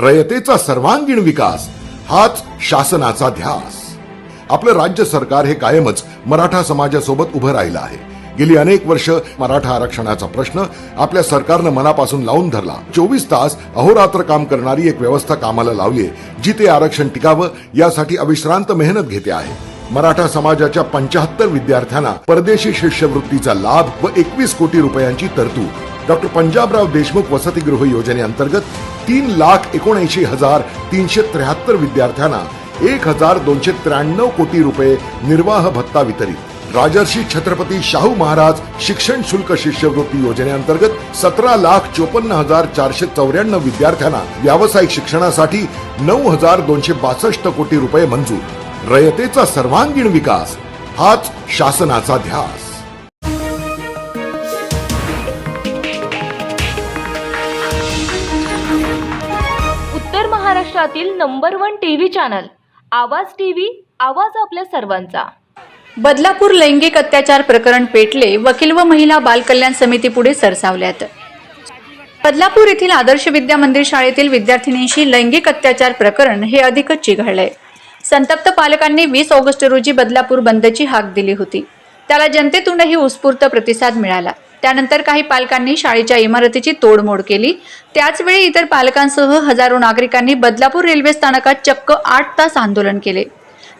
रयतेचा सर्वांगीण विकास हाच शासनाचा ध्यास. आपलं राज्य सरकार हे कायमच मराठा समाजासोबत उभं राहिलं आहे. गेली अनेक वर्ष मराठा आरक्षणाचा प्रश्न आपल्या सरकारनं मनापासून लावून धरला. चोवीस तास अहोरात्र काम करणारी एक व्यवस्था कामाला लावली जी ते आरक्षण टिकावं यासाठी अविश्रांत मेहनत घेते आहे. मराठा समाजाच्या पंचाहत्तर विद्यार्थ्यांना परदेशी शिष्यवृत्तीचा लाभ व एकवीस कोटी रुपयांची तरतूद. डॉक्टर पंजाबराव देशमुख वसतिगृह योजनेअंतर्गत तीन लाख एकोणऐंशी हजार तीनशे त्र्याहत्तर विद्यार्थ्यांना एक हजार दोनशे त्र्याण्णव कोटी रुपये निर्वाह भत्ता वितरित. राजर्षी छत्रपती शाहू महाराज शिक्षण शुल्क शिष्यवृत्ती योजनेअंतर्गत सतरा लाख चोपन्न हजार चारशे चौऱ्याण्णव विद्यार्थ्यांना व्यावसायिक शिक्षणासाठी नऊ हजार दोनशे बासष्ट कोटी रुपये मंजूर. रयतेचा सर्वांगीण विकास हाच शासनाचा ध्यास. महाराष्ट्रातील number one T V channel Awaaz T V आवाज आपल्या सर्वांचा. बदलापूर लैंगिक अत्याचार प्रकरण पेटले वकील व महिला बाल कल्याण समितीपुढे सरसावल्यात. बदलापूर येथील आदर्श विद्या मंदिर शाळेतील विद्यार्थिनींशी लैंगिक अत्याचार प्रकरण हे अधिकच चिघळले. संतप्त पालकांनी वीस ऑगस्ट रोजी बदलापूर बंदची हाक दिली होती. त्याला जनतेतूनही उत्स्फूर्त प्रतिसाद मिळाला. त्यानंतर काही पालकांनी शाळेच्या इमारतीची तोडमोड केली. त्याचवेळी इतर पालकांसह हजारो नागरिकांनी बदलापूर रेल्वे स्थानकात चक्क आठ तास आंदोलन केले.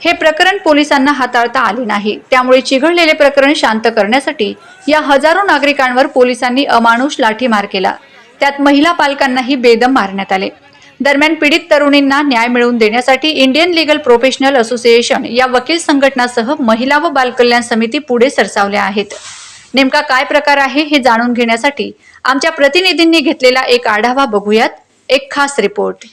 हे प्रकरण पोलिसांना हाताळता आले नाही. त्यामुळे चिघळलेले प्रकरण शांत करण्यासाठी या हजारो नागरिकांवर पोलिसांनी अमानुष लाठीमार केला. त्यात महिला पालकांनाही बेदम मारण्यात आले. दरम्यान पीडित तरुणींना न्याय मिळवून देण्यासाठी इंडियन लिगल प्रोफेशनल असोसिएशन या वकील संघटनासह महिला व बालकल्याण समिती पुढे सरसावल्या आहेत. नेमका काय प्रकार आहे हे जाणून घेण्यासाठी आमच्या प्रतिनिधींनी घेतलेला एक आढावा बघूयात. एक खास रिपोर्ट.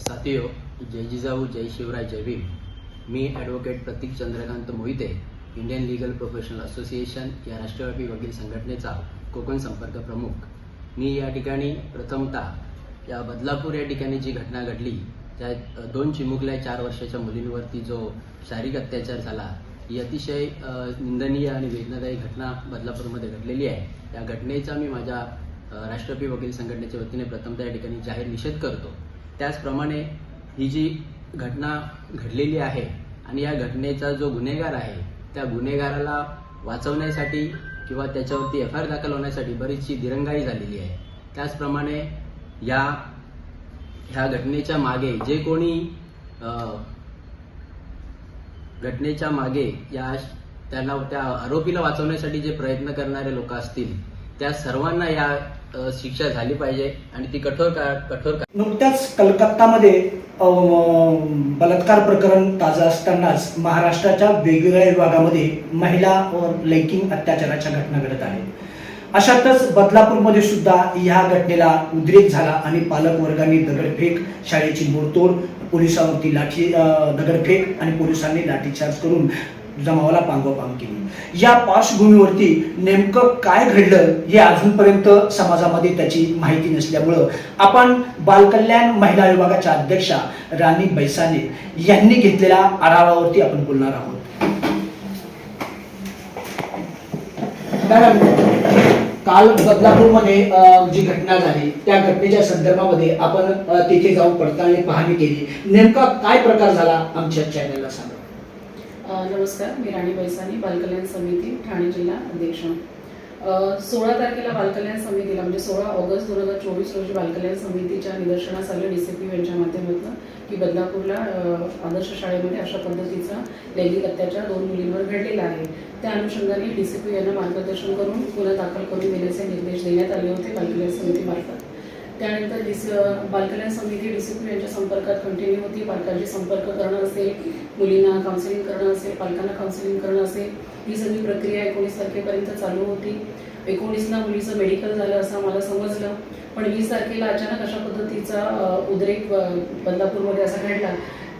साथियो जय जिजाऊ जय शिवराय जय भीम. मी advocate Pratik Chandrakant Mohite. Indian legal professional association या राष्ट्रव्यापी वकील संघटनेचा कोकण संपर्क प्रमुख. मी या ठिकाणी प्रथमतः या बदलापूर या ठिकाणी जी घटना घडली त्यात दोन चिमुकल्या चार वर्षाच्या मुलींवरती जो शारीरिक अत्याचार झाला ही अतिशय निंदनीय आणि वेदनादायी घटना बदलापूरमध्ये घडलेली आहे. या घटनेचा मी माझ्या अ, राष्ट्रव्यापी वकील संघटनेच्या वतीने प्रथमतः या ठिकाणी जाहीर निषेध करतो. त्याचप्रमाणे ही जी घटना घडलेली आहे आणि या घटनेचा जो गुन्हेगार आहे त्या गुन्हेगाराला वाचवण्यासाठी किंवा त्याच्यावरती एफ आय आर दाखल होण्यासाठी बरीचशी दिरंगाई झालेली आहे. त्याचप्रमाणे या ह्या घटनेच्या मागे जे कोणी घटनेच्या मागे या त्यांना त्या आरोपीला वाचवण्यासाठी जे प्रयत्न करणारे लोक असतील त्या सर्वांना या शिक्षा झाली पाहिजे आणि ती कठोर कठोर नुकत्याच कलकत्तामध्ये बलात्कार प्रकरण ताजं असतानाच महाराष्ट्राच्या वेगवेगळ्या विभागामध्ये महिला व लैंगिक अत्याचाराच्या घटना घडत आहेत. अशातच बदलापूरमध्ये सुद्धा या घटनेला उद्रेक झाला आणि पालक वर्गाने दगडफेक शाळेची मोडतोड पोलिसांवरती लाठी दगडफेक आणि पोलिसांनी लाठीचार्ज करून जमावाला पांगोपांग केली. या पार्श्वभूमीवरती नेमकं काय घडलं हे अजूनपर्यंत समाजामध्ये त्याची माहिती नसल्यामुळं आपण बालकल्याण महिला विभागाच्या अध्यक्षा राणी बैसाने यांनी घेतलेल्या आढावावरती आपण बोलणार आहोत. काल बदलापूरमध्ये जी घटना झाली त्या घटनेच्या संदर्भामध्ये आपण तिथे जाऊन पडताळणी पाहणी केली. नेमका काय प्रकार झाला? आमच्या चॅनलला सांगा. नमस्कार मी राणी बैसानी बालकल्याण समिती ठाणे जिल्हा अध्यक्ष. सोळा तारखेला बालकल्याण समितीला म्हणजे सोळा ऑगस्ट दोन हजार चोवीस रोजी बालकल्याण समितीच्या निदर्शनास आलं पी यांच्या माध्यमातून की बदलापूरला आदर्श शाळेमध्ये अशा पद्धतीचा लैंगिक अत्याचार दोन मुलींवर घडलेला आहे. त्या अनुषंगाने डी सी पी यांना मार्गदर्शन करून गुन्हा दाखल करून देण्याचे निर्देश देण्यात आले होते बालकल्याण समितीमार्फत. त्यानंतर डिस बालकल्याण समिती डिसिप्लिन यांच्या संपर्कात कंटिन्यू होती. पालकांशी संपर्क करणं असेल मुलींना काउन्सिलिंग करणं असेल पालकांना काउन्सिलिंग करणं असेल ही सगळी प्रक्रिया एकोणीस तारखेपर्यंत चालू होती. एकोणीसला मुलीचं मेडिकल झालं असं मला समजलं. पण वीस तारखेला अचानक अशा पद्धतीचा उद्रेक बदलापूरमध्ये असा घडला.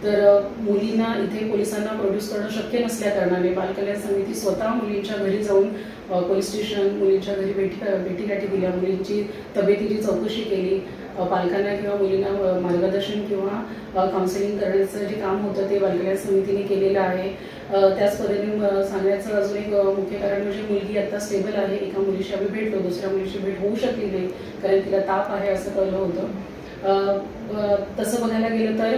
तर मुलींना इथे पोलिसांना प्रोड्यूस करणं शक्य नसल्या कारणाने बालकल्याण समिती स्वतः मुलींच्या घरी जाऊन पोलीस स्टेशन मुलींच्या घरी भेटी भेटीगाठी दिल्या. मुलींची तब्येतीची चौकशी केली. पालकांना किंवा मुलींना मार्गदर्शन किंवा काउन्सिलिंग करण्याचं जे काम होतं ते बालकल्याण समितीने केलेलं आहे. त्याच पद्धतीने सांगण्याचं अजून एक मुख्य कारण म्हणजे मुलगी आता स्टेबल आहे. एका मुलीशी आम्ही भेटलो दुसऱ्या मुलीशी भेट होऊ शकली नाही कारण तिला ताप आहे असं कळलं होतं. तसं बघायला गेलं तर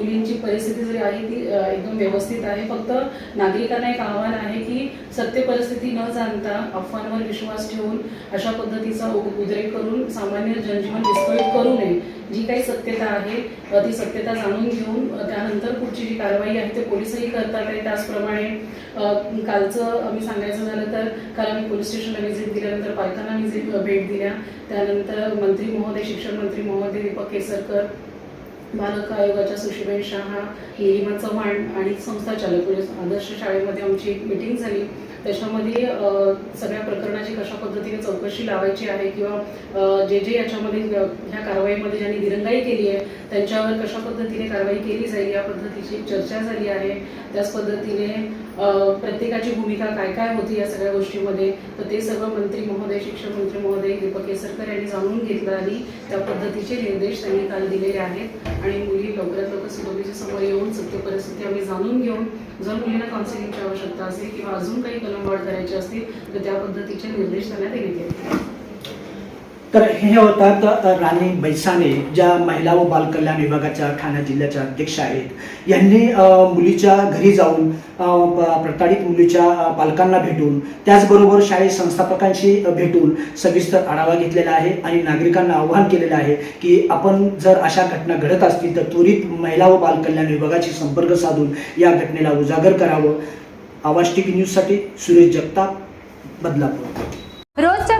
मुलींची परिस्थिती जरी आहे ती एकदम व्यवस्थित आहे. फक्त नागरिकांना एक आव्हान आहे की सत्य परिस्थिती न जाणता अफवांवर विश्वास ठेवून अशा पद्धतीचा उद्रेक करून सामान्य जनजीवन विस्कळीत करू नये. जी काही सत्यता आहे ती सत्यता जाणून घेऊन त्यानंतर पुढची जी कारवाई आहे ते पोलिसही करतात. आणि त्याचप्रमाणे कालचं आम्ही सांगायचं झालं तर काल आम्ही पोलीस स्टेशनला व्हिजिट दिल्यानंतर पालकांना व्हिजिट भेट दिल्या. त्यानंतर मंत्री महोदय शिक्षण मंत्री महोदय दीपक केसरकर बालक आयोगाच्या सुशीबेन शहा निलिमा चव्हाण आणि संस्थाचालक म्हणजे आदर्श शाळेमध्ये आमची एक मिटिंग झाली. त्याच्यामध्ये सगळ्या प्रकरणाची कशा पद्धतीने चौकशी लावायची आहे किंवा जे जे याच्यामध्ये ह्या कारवाईमध्ये ज्यांनी दिरंगाई केली आहे त्यांच्यावर कशा पद्धतीने कारवाई केली जाईल या पद्धतीची चर्चा झाली आहे. त्याच पद्धतीने प्रत्येकाची भूमिका काय काय होती या सगळ्या गोष्टीमध्ये तर ते सगळं मंत्री महोदय शिक्षण मंत्री महोदय दीपक केसरकर यांनी जाणून घेतलं आणि त्या पद्धतीचे निर्देश त्यांनी काल दिलेले आहेत. आणि मुली लवकरात लवकर सीडब्ल्यूच्या समोर येऊन सत्य परिस्थिती आम्ही जाणून घेऊन जर मुलींना काउन्सिलिंगची आवश्यकता असेल किंवा अजून काही कलमवाढ करायची असतील तर त्या पद्धतीचे निर्देश त्यांना देण्यात येतील तर हे होतात राणी बैसाने ज्या महिला व बालकल्याण विभागाच्या ठाणे जिल्ह्याच्या अध्यक्ष आहेत. यांनी मुलीच्या घरी जाऊन प्रताडित मुलीच्या पालकांना भेटून त्याचबरोबर शाळेत संस्थापकांशी भेटून सविस्तर आढावा घेतलेला आहे आणि नागरिकांना आव्हान केलेलं आहे की आपण जर अशा घटना घडत असतील तर त्वरित महिला व बालकल्याण विभागाशी संपर्क साधून या घटनेला उजागर करावं. आवाज टी न्यूजसाठी सुरेश जगताप बदलापूर. रोजच्या